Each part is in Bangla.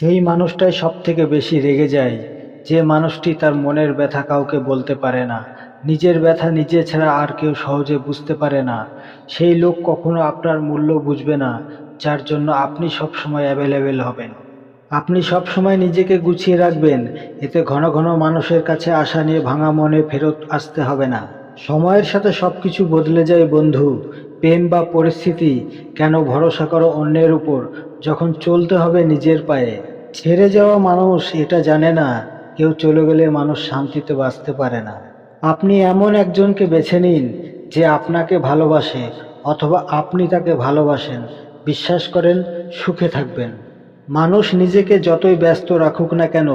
সেই মানুষটাই সব থেকে বেশি রেগে যায়। যে মানুষটি তার মনের ব্যথা কাউকে বলতে পারে না। নিজের ব্যথা নিজে ছাড়া আর কেউ সহজে বুঝতে পারে না। সেই লোক কখনো আপনার মূল্য বুঝবে না, যার জন্য আপনি সবসময় অ্যাভেলেবেল হবেন। আপনি সবসময় নিজেকে গুছিয়ে রাখবেন। এতে ঘন ঘন মানুষের কাছে আশা নিয়ে ভাঙা মনে ফেরত আসতে হবে না। সময়ের সাথে সব কিছু বদলে যায় বন্ধু। প্রেম বা পরিস্থিতি কেন ভরসা করো অন্যের উপর, যখন চলতে হবে নিজের পায়ে। ছেড়ে যাওয়া মানুষ এটা জানে না, কেউ চলে গেলে মানুষ শান্তিতে বাঁচতে পারে না। আপনি এমন একজনকে বেছে নিন যে আপনাকে ভালোবাসে অথবা আপনি তাকে ভালোবাসেন। বিশ্বাস করেন, সুখে থাকবেন। মানুষ নিজেকে যতই ব্যস্ত রাখুক না কেন,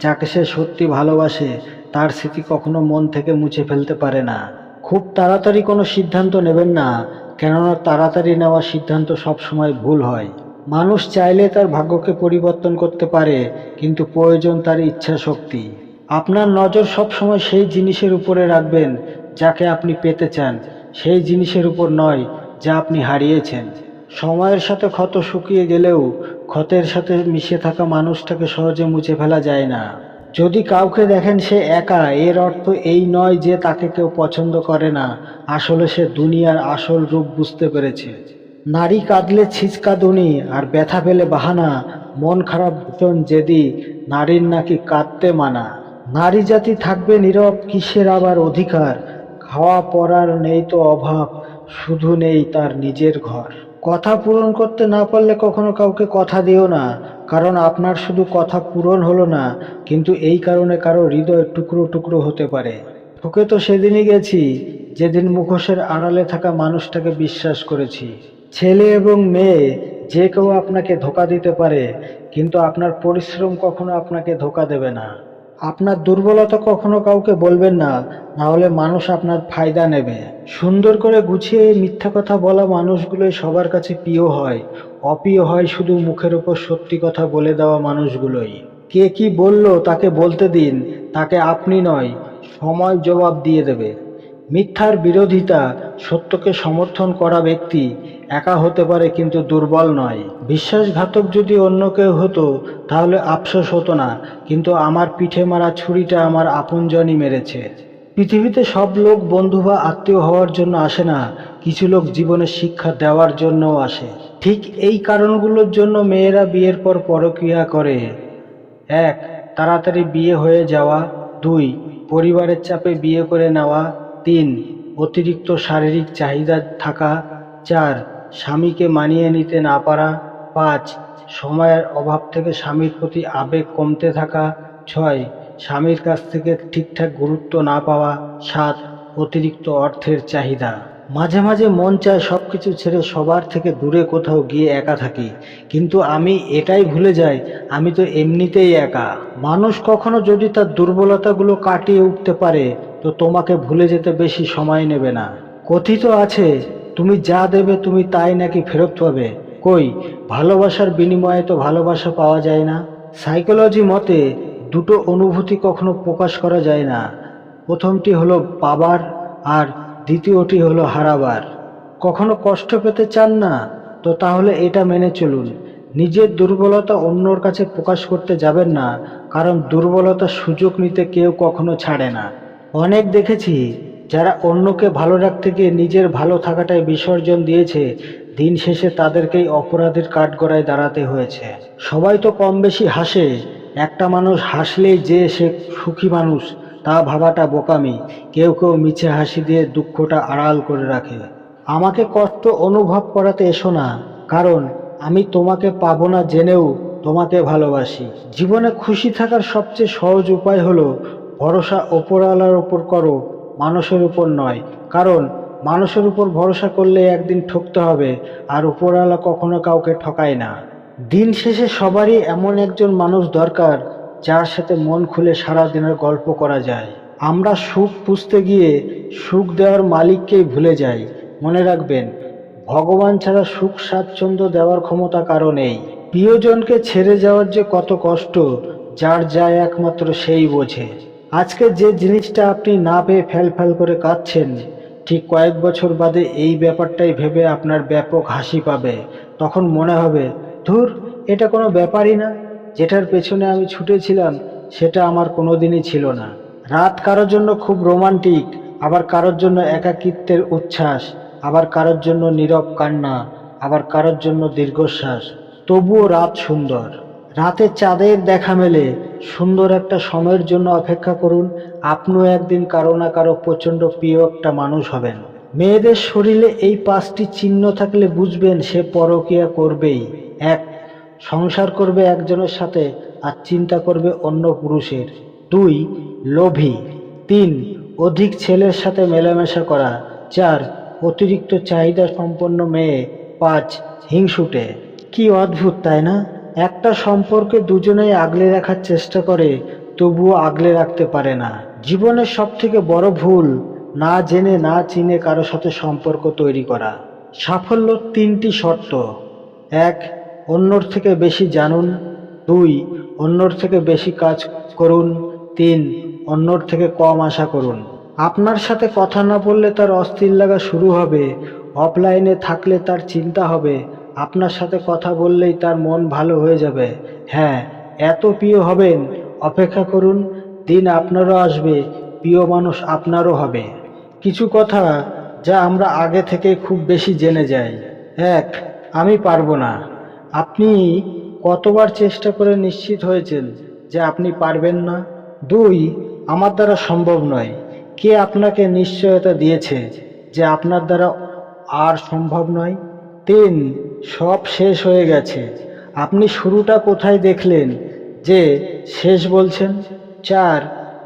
যাকে সে সত্যি ভালোবাসে, তার স্মৃতি কখনো মন থেকে মুছে ফেলতে পারে না। খুব তাড়াতাড়ি কোনো সিদ্ধান্ত নেবেন না, কেননা তাড়াতাড়ি নেওয়া সিদ্ধান্ত সবসময় ভুল হয়। মানুষ চাইলে তার ভাগ্যকে পরিবর্তন করতে পারে, কিন্তু প্রয়োজন তার ইচ্ছা শক্তি। আপনার নজর সবসময় সেই জিনিসের উপরে রাখবেন যাকে আপনি পেতে চান, সেই জিনিসের উপর নয়, যা আপনি হারিয়েছেন। সময়ের সাথে ক্ষত শুকিয়ে গেলেও ক্ষতের সাথে মিশে থাকা মানুষটাকে সহজে মুছে ফেলা যায় না। যদি কাউকে দেখেন সে একা, এর অর্থ এই নয় যে তাকে কেউ পছন্দ করে না, আসলে সে দুনিয়ার আসল রূপ বুঝতে পেরেছে। নারী কাঁদলে ছিচকাদুনি আর ব্যথা পেলে বাহানা, মন খারাপ ভীষণ জেদি, নারীর নাকি কাঁদতে মানা। নারী জাতি থাকবে নীরব, কিসের আবার অধিকার? খাওয়া পড়ার নেই তো অভাব, শুধু নেই তার নিজের ঘর। কথা পূরণ করতে না পারলে কখনো কাউকে কথা দিও না, কারণ আপনার শুধু কথা পূরণ হলো না, কিন্তু এই কারণে কারও হৃদয় টুকরো টুকরো হতে পারে। ঠকে তো সেদিনই গেছি, যেদিন মুখোশের আড়ালে থাকা মানুষটাকে বিশ্বাস করেছি। ছেলে এবং মেয়ে, যে কেউ আপনাকে ধোকা দিতে পারে, কিন্তু আপনার পরিশ্রম কখনো আপনাকে ধোকা দেবে না। আপনার দুর্বলতা কখনো কাউকে বলবেন না না হলে মানুষ আপনার ফায়দা নেবে। সুন্দর করে গুছিয়ে মিথ্যা কথা বলা মানুষগুলোই সবার কাছে প্রিয় হয়। অপ্রিয় হয় শুধু মুখের ওপর সত্যি কথা বলে দেওয়া মানুষগুলোই। কে কি বলল তাকে বলতে দিন, তাকে আপনি নয়, সময় জবাব দিয়ে দেবে। মিথ্যার বিরোধিতা সত্যকে সমর্থন করা ব্যক্তি একা হতে পারে কিন্তু দুর্বল নয়। বিশ্বাসঘাতক যদি অন্য কেউ হতো, তাহলে আফসোস হতো না, কিন্তু আমার পিঠে মারা ছুরিটা আমার আপনজনই মেরেছে। পৃথিবীতে সব লোক বন্ধু বা আত্মীয় হওয়ার জন্য আসে না, কিছু লোক জীবনে শিক্ষা দেওয়ার জন্যও আসে। ঠিক এই কারণগুলোর জন্য মেয়েরা বিয়ের পর পরক্রিয়া করে। এক, তাড়াতাড়ি বিয়ে হয়ে যাওয়া। দুই, পরিবারের চাপে বিয়ে করে নেওয়া। তিন, অতিরিক্ত শারীরিক চাহিদা থাকা। চার স্বামীকে মানিয়ে নিতে না পারা। পাঁচ, সময়ের অভাব থেকে স্বামীর প্রতি আবেগ কমতে থাকা। ছয়, স্বামীর কাছ থেকে ঠিকঠাক গুরুত্ব না পাওয়া। সাত, অতিরিক্ত অর্থের চাহিদা। মাঝে মাঝে মন চায় সব কিছু ছেড়ে সবার থেকে দূরে কোথাও গিয়ে একা থাকি। কিন্তু আমি এটাই ভুলে যাই, আমি তো এমনিতেই একা। মানুষ কখনো যদি তার দুর্বলতাগুলো কাটিয়ে উঠতে পারে, তো তোমাকে ভুলে যেতে বেশি সময় নেবে না। কথিত আছে তুমি যা দেবে তুমি তাই নাকি ফেরত পাবে। কই, ভালোবাসার বিনিময়ে তো ভালোবাসা পাওয়া যায় না। সাইকোলজি মতে দুটো অনুভূতি কখনো প্রকাশ করা যায় না। প্রথমটি হলো পাবার আর দ্বিতীয়টি হলো হারাবার। কখনো কষ্ট পেতে চান না, তো তাহলে এটা মেনে চলুন। নিজের দুর্বলতা অন্যর কাছে প্রকাশ করতে যাবেন না, কারণ দুর্বলতার সুযোগ নিতে কেউ কখনো ছাড়ে না। অনেক দেখেছি যারা অন্যকে ভালো রাখতে গিয়ে নিজের ভালো থাকাটাই বিসর্জন দিয়েছে, দিন শেষে তাদেরকেই অপরাধের কাঠগড়ায় দাঁড়াতে হয়েছে। সবাই তো কম বেশি হাসে, একটা মানুষ হাসলেই যে সে সুখী মানুষ, তা ভাবাটা বোকামি, কেউ কেউ মিছে হাসি দিয়ে দুঃখটা আড়াল করে রাখে। আমাকে কষ্ট অনুভব করাতে এসো না, কারণ আমি তোমাকে পাবো না জেনেও তোমাকে ভালোবাসি। জীবনে খুশি থাকার সবচেয়ে সহজ উপায় হলো, ভরসা ওপরওয়ালার ওপর করো মানুষের উপর নয়, কারণ মানুষের উপর ভরসা করলে একদিন ঠকতে হবে, আর উপরওয়ালা কখনো কাউকে ঠকায় না। দিন শেষে সবারই এমন একজন মানুষ দরকার, যার সাথে মন খুলে সারা দিনের গল্প করা যায়। আমরা সুখ পুষতে গিয়ে সুখ দেওয়ার মালিককেই ভুলে যাই। মনে রাখবেন, ভগবান ছাড়া সুখ স্বাচ্ছন্দ্য দেওয়ার ক্ষমতা কারও নেই। প্রিয়জনকে ছেড়ে যাওয়ার যে কত কষ্ট, যার যায় একমাত্র সেই বোঝে। আজকে যে জিনিসটা আপনি না পেয়ে ফেল ফেল করে কাঁদছেন, ঠিক কয়েক বছর বাদে এই ব্যাপারটাই ভেবে আপনার ব্যাপক হাসি পাবে। তখন মনে হবে, ধুর, এটা কোনো ব্যাপারই না। যেটার পেছনে আমি ছুটেছিলাম, সেটা আমার কোনোদিনই ছিল না। রাত কারোর জন্য খুব রোমান্টিক, আবার কারোর জন্য একাকিত্বের উচ্ছ্বাস, আবার কারোর জন্য নীরব কান্না, আবার কারোর জন্য দীর্ঘশ্বাস। তবুও রাত সুন্দর। রাতে চাঁদের দেখা মেলে। সুন্দর একটা সময়ের জন্য অপেক্ষা করুন। আপনিও একদিন কারও না কারও প্রচণ্ড প্রিয় একটা মানুষ হবেন। মেয়েদের শরীরে এই পাঁচটি চিহ্ন থাকলে বুঝবেন সে পরকীয়া করবেই। এক, সংসার করবে একজনের সাথে আর চিন্তা করবে অন্য পুরুষের। দুই, লোভী। তিন, অধিক ছেলের সাথে মেলামেশা করা। চার, অতিরিক্ত চাহিদা সম্পন্ন মেয়ে। পাঁচ, হিংসুটে। কি অদ্ভুত, তাই না? একটা সম্পর্কে দুজনেই আগলে রাখার চেষ্টা করে, তবুও আগলে রাখতে পারে না। জীবনের সব থেকে বড় ভুল, না জেনে, না চিনে কারও সাথে সম্পর্ক তৈরি করা। সাফল্য তিনটি শর্ত। এক, অন্যর থেকে বেশি জানুন। দুই, অন্যর থেকে বেশি কাজ করুন। তিন, অন্যর থেকে কম আশা করুন। আপনার সাথে কথা না বললে তার অস্থির লাগা শুরু হবে। অফলাইনে থাকলে তার চিন্তা হবে। আপনার সাথে কথা বললেই তার মন ভালো হয়ে যাবে। হ্যাঁ এত প্রিয় হবেন। অপেক্ষা করুন, দিন আপনারও আসবে, প্রিয় মানুষ আপনারও হবে। কিছু কথা যা আমরা আগে থেকে খুব বেশি জেনে যাই। এক, আমি পারব না। আপনি কতবার চেষ্টা করে নিশ্চিত হয়েছেন যে আপনি পারবেন না? দুই, আমার দ্বারা সম্ভব নয়। কে আপনাকে নিশ্চয়তা দিয়েছে যে আপনার দ্বারা আর সম্ভব নয়? তিন, সব শেষ হয়ে গেছে। আপনি শুরুটা কোথায় দেখলেন? যে, শেষ বলছেন। চার,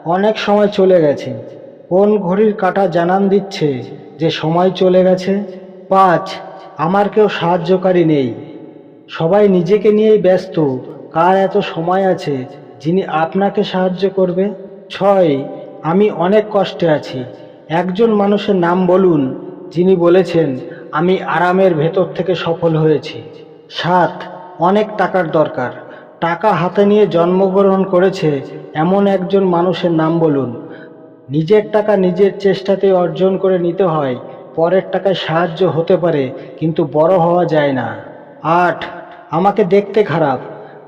অনেক সময় চলে গেছে। কোন ঘড়ির কাঁটা জানান দিচ্ছে যে সময় চলে গেছে? পাঁচ, আমার কেউ সাহায্যকারী নেই। সবাই নিজেকে নিয়েই ব্যস্ত। কার এত সময় আছে? যিনি আপনাকে সাহায্য করবে? ছয়, আমি অনেক কষ্টে আছি। একজন মানুষের নাম বলুন, যিনি বলেছেন আমি আরামের ভেতর থেকে সফল হয়েছি। সাত, অনেক টাকার দরকার। টাকা হাতে নিয়ে জন্মগ্রহণ করেছে এমন একজন মানুষের নাম বলুন। নিজের টাকা নিজের চেষ্টাতে অর্জন করে নিতে হয়, পরের টাকায় সাহায্য হতে পারে, কিন্তু বড় হওয়া যায় না। আট, আমাকে দেখতে খারাপ।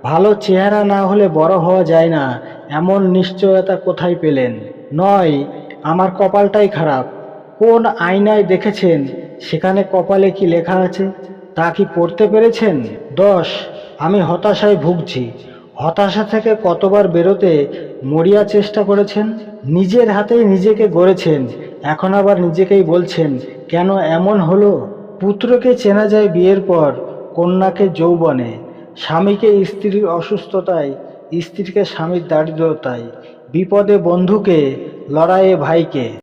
ভালো চেহারা না হলে বড় হওয়া যায় না, এমন নিশ্চয়তা কোথায় পেলেন? নয়, আমার কপালটাই খারাপ। কোন আয়নায় দেখেছেন সেখানে কপালে কি লেখা আছে? তা কি পড়তে পেরেছেন? দশ। আমি হতাশায় ভুগছি। হতাশা থেকে কতবার বেরোতে মরিয়া চেষ্টা করেছেন? নিজের হাতেই নিজেকে গড়েছেন। এখন আবার নিজেকেই বলছেন, কেন এমন হলো? পুত্রকে চেনা যায় বিয়ের পর, কন্যাকে যৌবনে। স্বামীকে স্ত্রীর অসুস্থতায়, স্ত্রীকে স্বামীর দারিদ্রতায়। বিপদে বন্ধুকে, লড়াইয়ে ভাইকে।